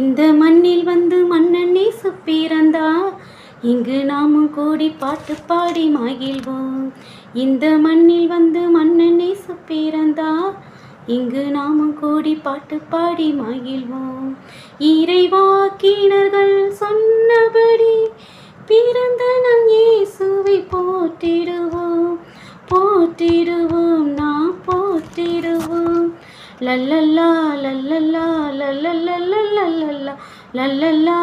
இந்த மண்ணில் வந்து மன்னன் நேசு பிறந்தா இங்கு நாமும் கூடி பாட்டு பாடி மகிழ்வோம். இந்த மண்ணில் வந்து மன்னன் நேசு பிறந்தா இங்கு நாமும் கூடி பாட்டு பாடி மகிழ்வோம். இறைவாக்கினர்கள் சொன்னபடி லல்லல்லா லல்லல்லா லல்லல்லா லல்லல்லா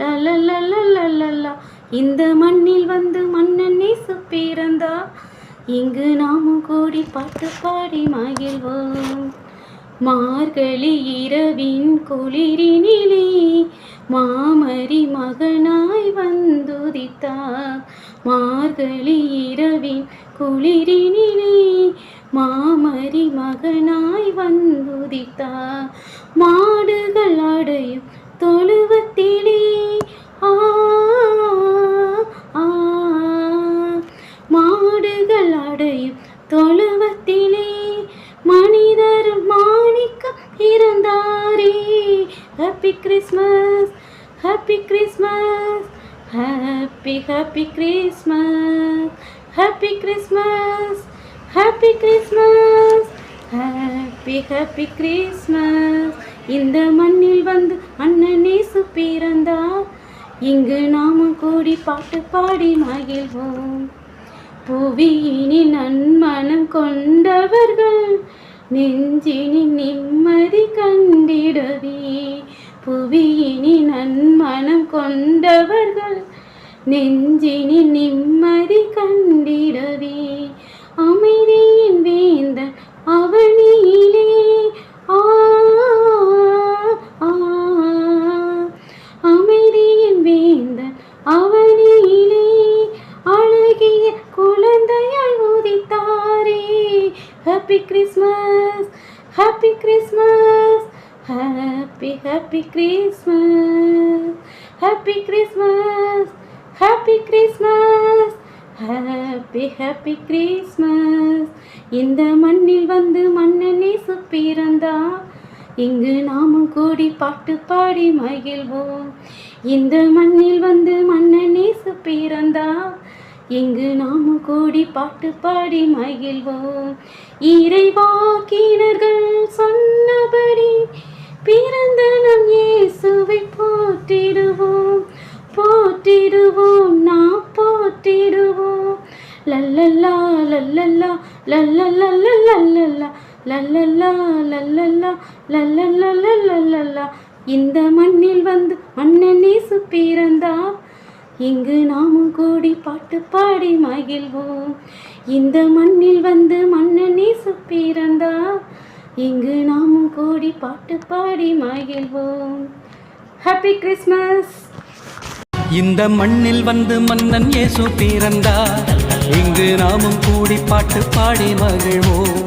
லல்லல்லா லல்லல்லா இந்த மண்ணில் வந்து மன்னன் நேசு பிறந்தா இங்கு நாமும் கூடி பாட்டு பாடி மகிழ்வோம். மார்கழி இரவின் குளிரினிலே மாமரி மகனாய் வந்துதித்தார். மார்கழி இரவின் குளிரினிலே மாமரி மகனாய் வந்துதித்தா. மாடுகள் அடையும் தொழுவத்திலே. ஆ ஆ, மாடுகள் அடையும் தொழுவத்திலே. மனிதர் மாணிக்கம் இருந்தாரே happy Christmas happy Christmas happy happy Christmas happy Christmas happy Christmas happy happy Christmas இந்த மண்ணில் வந்து அண்ணன் நேசு பிறந்தார். இங்கு நாமும் கூடி பாட்டு பாடி மகிழ்வோம். புவியினில் நன்மனம் கொண்டவர்கள் நெஞ்சினி நிம்மதி கண்டிடவே. புவியினில் நன்மனம் கொண்டவர்கள் நெஞ்சினி நிம்மதி கண்டிடவே. அமைதியின் வேந்த அவனியிலே ஆ அமைதியின் வேந்த அவனியிலே அழகிய குழந்தையாய் உதித்தாரே. Happy Christmas happy Christmas happy happy Christmas happy Christmas happy Christmas happy happy Christmas இந்த மண்ணில் வந்து மன்னன் நேசு பிறந்தா இங்கு நாமும் கூடி பாட்டு பாடி மகிழ்வோம். இந்த மண்ணில் வந்து மன்னன் நேசு பிறந்தா இங்கு நாமும் கூடி பாட்டு பாடி மகிழ்வோம். இறைவாக்கினர்கள் சொன்னபடி பிறந்த நம் இயேசுவை போற்றிடுவோம் போற்றிடுவோம். லல்லல்லா லல்லல்லா லல்லல்லா லல்லல்லா லல்லல்லா லல்லல்லா லல்லல்லா இந்த மண்ணில் வந்து மன்னன் நேசு பிறந்தா இங்கு நாமும் கூடி பாட்டு பாடி மகிழ்வோம் இந்த மண்ணில் வந்து மன்னன் நேசு பிறந்தா இங்கு நாமும் கூடி பாட்டு பாடி மகிழ்வோம் ஹாப்பி கிறிஸ்மஸ் இந்த மண்ணில் வந்து மன்னன் இயேசு பிறந்தார் இங்கு நாமும் கூடி பாட்டு பாடி மகிழ்வோம்.